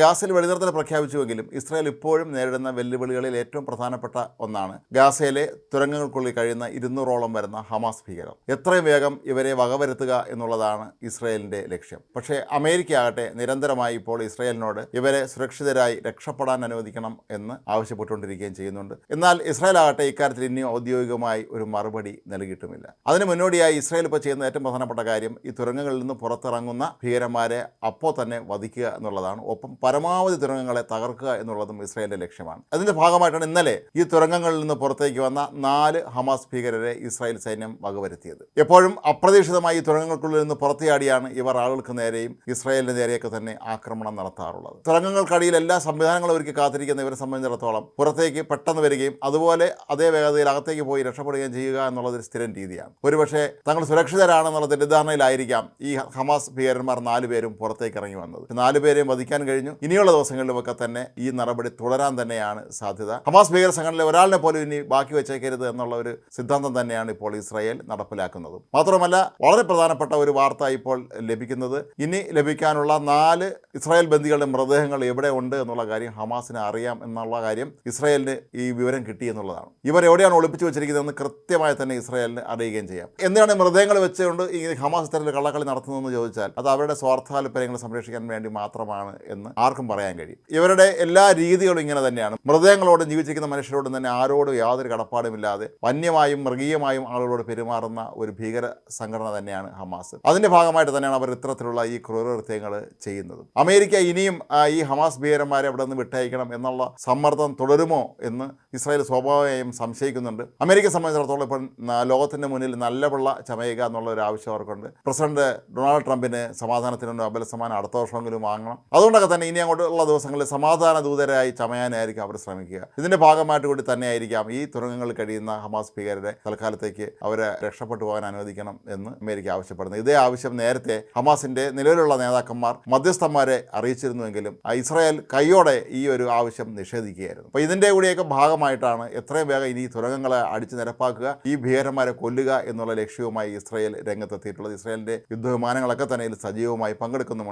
ഗാസയിൽ വെടിനിർത്തൽ പ്രഖ്യാപിച്ചുവെങ്കിലും ഇസ്രായേൽ ഇപ്പോഴും നേരിടുന്ന വെല്ലുവിളികളിൽ ഏറ്റവും പ്രധാനപ്പെട്ട ഒന്നാണ്. ഗാസയിലെ തുരങ്കങ്ങൾക്കുള്ളിൽ കഴിയുന്ന ഇരുന്നൂറോളം വരുന്ന ഹമാസ് ഭീകരർ. എത്രയും വേഗം ഇവരെ വകവരുത്തുക എന്നുള്ളതാണ് ഇസ്രായേലിന്റെ ലക്ഷ്യം. പക്ഷേ അമേരിക്ക ആകട്ടെ നിരന്തരമായി ഇപ്പോൾ ഇസ്രായേലിനോട് ഇവരെ സുരക്ഷിതരായി രക്ഷപ്പെടാൻ അനുവദിക്കണം എന്ന് ആവശ്യപ്പെട്ടുകൊണ്ടിരിക്കുകയും ചെയ്യുന്നുണ്ട്. എന്നാൽ ഇസ്രായേൽ ആകട്ടെ ഇക്കാര്യത്തിൽ ഇനിയും ഔദ്യോഗികമായി ഒരു മറുപടി നൽകിയിട്ടുമില്ല. അതിന് മുന്നോടിയായി ഇസ്രായേൽ ഇപ്പോൾ ചെയ്യുന്ന ഏറ്റവും പ്രധാനപ്പെട്ട കാര്യം ഈ തുരങ്കങ്ങളിൽ നിന്ന് പുറത്തിറങ്ങുന്ന ഭീകരന്മാരെ അപ്പോൾ തന്നെ വധിക്കുക എന്നുള്ളതാണ്. ഒപ്പം പരമാവധി തുരങ്കങ്ങളെ തകർക്കുക എന്നുള്ളതും ഇസ്രായേലിന്റെ ലക്ഷ്യമാണ്. അതിന്റെ ഭാഗമായിട്ടാണ് ഇന്നലെ ഈ തുരങ്കങ്ങളിൽ നിന്ന് പുറത്തേക്ക് വന്ന നാല് ഹമാസ് ഭീകരരെ ഇസ്രായേൽ സൈന്യം വകവരുത്തിയത്. എപ്പോഴും അപ്രതീക്ഷിതമായി ഈ തുരങ്കങ്ങൾക്കുള്ളിൽ നിന്ന് പുറത്തിയാടിയാണ് ഇവർ ആളുകൾക്ക് നേരെയും ഇസ്രായേലിന് നേരെയൊക്കെ തന്നെ ആക്രമണം നടത്താറുള്ളത്. തുരങ്കങ്ങൾക്കടിയിൽ എല്ലാ സംവിധാനങ്ങളും ഒരുക്കി കാത്തിരിക്കുന്ന ഇവരെ സംബന്ധിച്ചിടത്തോളം പുറത്തേക്ക് പെട്ടെന്ന് വരികയും അതുപോലെ അതേ വേഗതയിൽ അകത്തേക്ക് പോയി രക്ഷപ്പെടുകയും ചെയ്യുക എന്നുള്ളത് സ്ഥിരം രീതിയാണ്. ഒരുപക്ഷെ തങ്ങൾ സുരക്ഷിതരാണെന്നുള്ള തെറ്റിദ്ധാരണയിലായിരിക്കാം ഈ ഹമാസ് ഭീകരന്മാർ നാലുപേരും പുറത്തേക്ക് ഇറങ്ങി വന്നത്. നാലുപേരെയും വധിക്കാൻ കഴിഞ്ഞു. ഇനിയുള്ള ദിവസങ്ങളിലുമൊക്കെ തന്നെ ഈ നടപടി തുടരാൻ തന്നെയാണ് സാധ്യത. ഹമാസ് ഭീകര സംഘടനയിലെ ഒരാളിനെ പോലും ഇനി ബാക്കി വെച്ചേക്കരുത് എന്നുള്ള ഒരു സിദ്ധാന്തം തന്നെയാണ് ഇപ്പോൾ ഇസ്രായേൽ നടപ്പിലാക്കുന്നത്. മാത്രമല്ല വളരെ പ്രധാനപ്പെട്ട ഒരു വാർത്ത ഇപ്പോൾ ലഭിക്കുന്നത് ഇനി ലഭിക്കാനുള്ള നാല് ഇസ്രായേൽ ബന്ദികളുടെ മൃതദേഹങ്ങൾ എവിടെ ഉണ്ട് എന്നുള്ള കാര്യം ഹമാസിന് അറിയാം എന്നുള്ള കാര്യം ഇസ്രായേലിന് ഈ വിവരം കിട്ടി എന്നുള്ളതാണ്. ഇവർ എവിടെയാണ് ഒളിപ്പിച്ചു വെച്ചിരിക്കുന്നതെന്ന് കൃത്യമായി തന്നെ ഇസ്രായേലിന് അറിയുകയും ചെയ്യാം. എന്തിനാണ് മൃതദേഹങ്ങൾ വെച്ചുകൊണ്ട് ഈ ഹമാസ് ഇത്തരത്തിൽ കള്ളക്കളി നടത്തുന്നതെന്ന് ചോദിച്ചാൽ അത് അവരുടെ സ്വാർത്ഥാല്പര്യങ്ങൾ സംരക്ഷിക്കാൻ വേണ്ടി മാത്രമാണ് എന്ന് ആർക്കും പറയാൻ കഴിയും. ഇവരുടെ എല്ലാ രീതികളും ഇങ്ങനെ തന്നെയാണ്. മൃതദേഹങ്ങളോടും ജീവിച്ചിരിക്കുന്ന മനുഷ്യരോടും തന്നെ ആരോടും യാതൊരു കടപ്പാടുമില്ലാതെ വന്യമായും മൃഗീയമായും ആളുകളോട് പെരുമാറുന്ന ഒരു ഭീകര സംഘടന തന്നെയാണ് ഹമാസ്. അതിന്റെ ഭാഗമായിട്ട് തന്നെയാണ് അവർ ഇത്തരത്തിലുള്ള ഈ ക്രൂരകൃത്യങ്ങൾ ചെയ്യുന്നത്. അമേരിക്ക ഇനിയും ഈ ഹമാസ് ഭീകരന്മാരെ അവിടെ നിന്ന് വിട്ടയക്കണം എന്നുള്ള സമ്മർദ്ദം തുടരുമോ എന്ന് ഇസ്രായേൽ സ്വാഭാവികമായും സംശയിക്കുന്നുണ്ട്. അമേരിക്കയെ സംബന്ധിച്ചിടത്തോളം ഇപ്പം ലോകത്തിന്റെ മുന്നിൽ നല്ല പിള്ള ചമയുക എന്നുള്ള ഒരു ആവശ്യം അവർക്കുണ്ട്. പ്രസിഡന്റ് ഡൊണാൾഡ് ട്രംപിന് സമാധാനത്തിന് അബലസമാനം അടുത്ത വർഷമെങ്കിലും വാങ്ങണം. അതുകൊണ്ടൊക്കെ തന്നെ ഇനി അങ്ങോട്ടുള്ള ദിവസങ്ങളിൽ സമാധാന ദൂതരായി ചമയാനായിരിക്കും അവർ ശ്രമിക്കുക. ഇതിന്റെ ഭാഗമായിട്ട് കൂടി തന്നെയായിരിക്കാം ഈ തുരങ്കങ്ങളിൽ കഴിയുന്ന ഹമാസ് ഭീകരരെ തൽക്കാലത്തേക്ക് അവരെ രക്ഷപ്പെട്ടു പോകാൻ അനുവദിക്കണം എന്ന് അമേരിക്ക ആവശ്യപ്പെടുന്നത് ഇതേ ആവശ്യം നേരത്തെ ഹമാസിന്റെ നിലവിലുള്ള നേതാക്കന്മാർ മധ്യസ്ഥന്മാരെ അറിയിച്ചിരുന്നുവെങ്കിലും ഇസ്രായേൽ കൈയോടെ ഈ ഒരു ആവശ്യം നിഷേധിക്കുകയായിരുന്നു. അപ്പോൾ ഇതിന്റെ കൂടിയൊക്കെ ഭാഗമായിട്ടാണ് എത്രയും വേഗം ഇനി തുരങ്കങ്ങളെ അടിച്ചു നിരപ്പാക്കുക ഈ ഭീകരന്മാരെ കൊല്ലുക എന്നുള്ള ലക്ഷ്യവുമായി ഇസ്രായേൽ രംഗത്തെത്തിയിട്ടുള്ളത്. ഇസ്രായേലിന്റെ യുദ്ധവിമാനങ്ങളൊക്കെ തന്നെ സജീവമായി പങ്കെടുക്കുന്നുമുണ്ട്.